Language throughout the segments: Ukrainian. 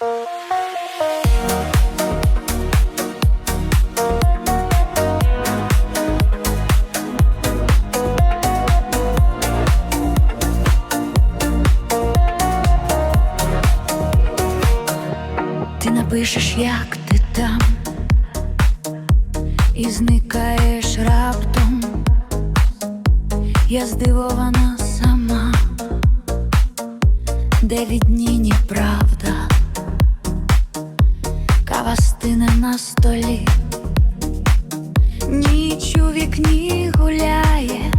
Ти напишеш, як ти там, і зникаєш раптом. Я здивована сама, де відніні правда, на столі, ніч у вікні гуляє,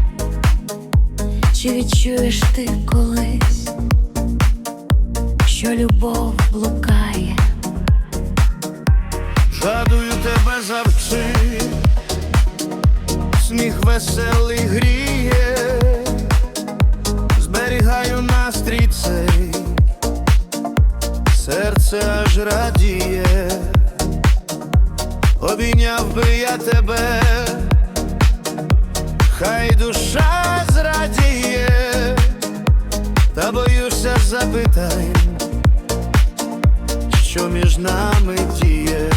чи відчуєш ти колись, що любов блукає? Згадую тебе завжди, сміх веселий гріє, зберігаю настрій цей, серце аж радіє, обійняв би я тебе, хай душа зрадіє, та боюся запитань, що між нами діє.